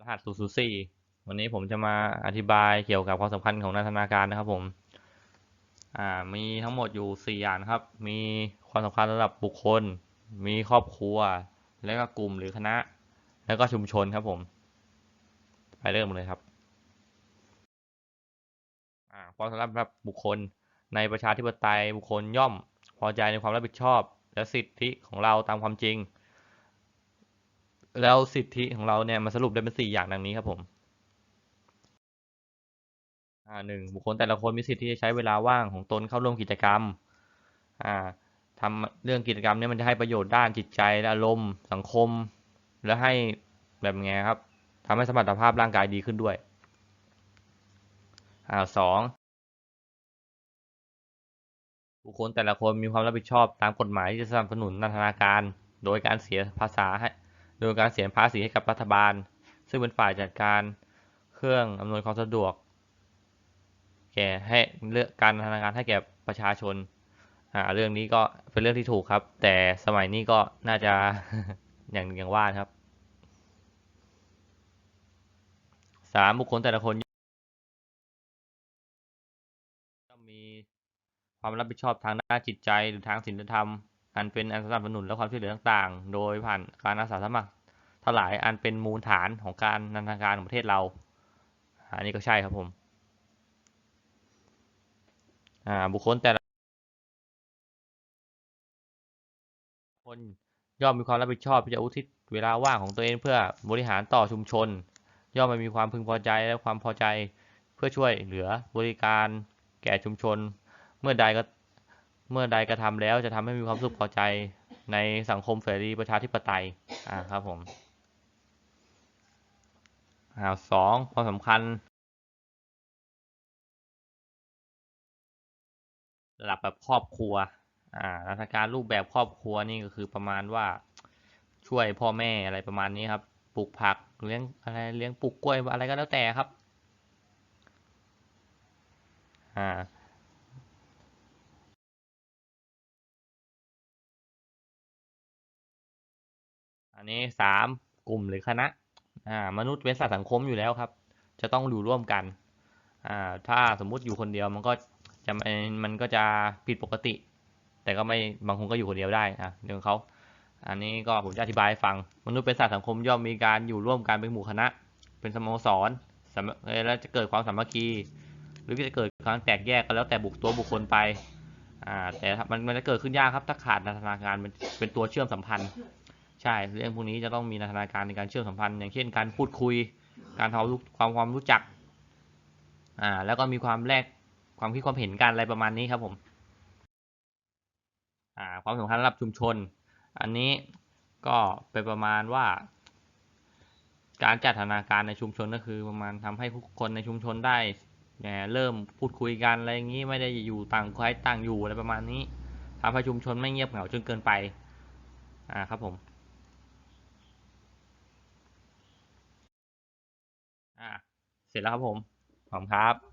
รหัส 004 วันนี้ผมจะมาอธิบายเกี่ยวกับความสำคัญของนันทนาการนะครับผม อ่า มีทั้งหมดอยู่ 4 อย่างนะครับ มีความสำคัญระดับบุคคล มีครอบครัว แล้วก็กลุ่มหรือคณะ แล้วก็ชุมชนครับผม ไปเริ่มเลยครับ อ่า ความสำคัญระดับบุคคล ในประชาธิปไตยบุคคลย่อม พอใจในความรับผิดชอบ และสิทธิของเราตามความจริง แล้วสิทธิของเราเนี่ยมันสรุปได้เป็นสี่อย่างดังนี้ครับผมอ่าหนึ่งบุคคลแต่ละคนมีสิทธิที่จะใช้เวลาว่างของตนเข้าร่วมกิจกรรมอ่าทำเรื่องกิจกรรมเนี่ยมันจะให้ประโยชน์ด้านจิตใจและอารมณ์สังคม และให้แบบไงครับทำให้สมรรถภาพร่างกายดีขึ้นด้วยอ่าสองบุคคลแต่ละคนมีความรับผิดชอบตามกฎหมายที่จะสนับสนุนนันทนาการ โดยการเสียภาษาให้ โดยการเสียภาษีให้กับรัฐบาล ซึ่งเป็นฝ่ายจัดการเครื่องอำนวยความสะดวก แก่ให้เลือกการธนาคารให้แก่ประชาชนอ่าเรื่องนี้ก็เป็นเรื่องที่ถูกครับ แต่สมัยนี้ก็น่าจะอย่างอย่างว่านครับสามบุคคลแต่ละคนย่อมมีความรับผิดชอบทางด้านจิตใจหรือทางศีลธรรม อันเป็นอันสนับสนุนและความช่วยเหลือต่างๆ โดยผ่านการอาสาสมัครถลายอันเป็นมูลฐานของการนันทการของประเทศเรา อันนี้ก็ใช่ครับผมบุคคลแต่ละคนย่อมมีความรับผิดชอบที่จะอุทิศเวลาว่างของตัวเองเพื่อบริหารต่อชุมชน ย่อมมีความพึงพอใจและความพอใจเพื่อช่วยเหลือบริการแก่ชุมชน เมื่อใดก็ เมื่อใดกระทำแล้วจะทำให้มีความสุขพอใจในสังคมเสรีประชาธิปไตย อ่าครับผมอ่าสองความสำคัญระดับแบบครอบครัว อ่าราชการรูปแบบครอบครัวนี่ก็คือประมาณว่าช่วยพ่อแม่อะไรประมาณนี้ครับ ปลูกผักเลี้ยงอะไรเลี้ยงปลูกกล้วยอะไรก็แล้วแต่ครับ อ่า อันนี้สามกลุ่มหรือคณะอ่ามนุษย์เป็นสัตว์สังคมอยู่แล้วครับ จะต้องอยู่ร่วมกันอ่าถ้าสมมุติอยู่คนเดียวมันก็จะมันก็จะผิดปกติ แต่ก็ไม่บางคนก็อยู่คนเดียวได้อะเรื่องเขาอันนี้ก็ผมจะอธิบายให้ฟัง มนุษย์เป็นสัตว์สังคมย่อมมีการอยู่ร่วมกันเป็นหมู่คณะ เป็นสโมสรสาแล้วจะเกิดความสามัคคี หรือจะเกิดการแตกแยกก็แล้วแต่บุคตัวบุคคลไปอ่าแต่มันมันจะเกิดขึ้นยากครับถ้าขาดนันทนาการเป็นเป็นตัวเชื่อมสัมพันธ์ ใช่เรื่องพวกนี้จะต้องมีนันทนาการในการเชื่อมสัมพันธ์ อย่างเช่นการพูดคุย การทำความความรู้จักอ่าแล้วก็มีความแลกความคิดความเห็นกันอะไรประมาณนี้ครับผมอ่าความสำคัญระดับชุมชน อันนี้ก็เป็นประมาณว่า การจัดธนาการในชุมชนก็คือประมาณทำให้ผู้คนในชุมชนได้เริ่มพูดคุยกันอะไรอย่างนี้ไม่ได้อยู่ต่างใครต่างอยู่อะไรประมาณนี้ทำให้ชุมชนไม่เงียบเหงาจนเกินไปอ่าครับผม อ่าเสร็จแล้วครับผมขอบคุณครับ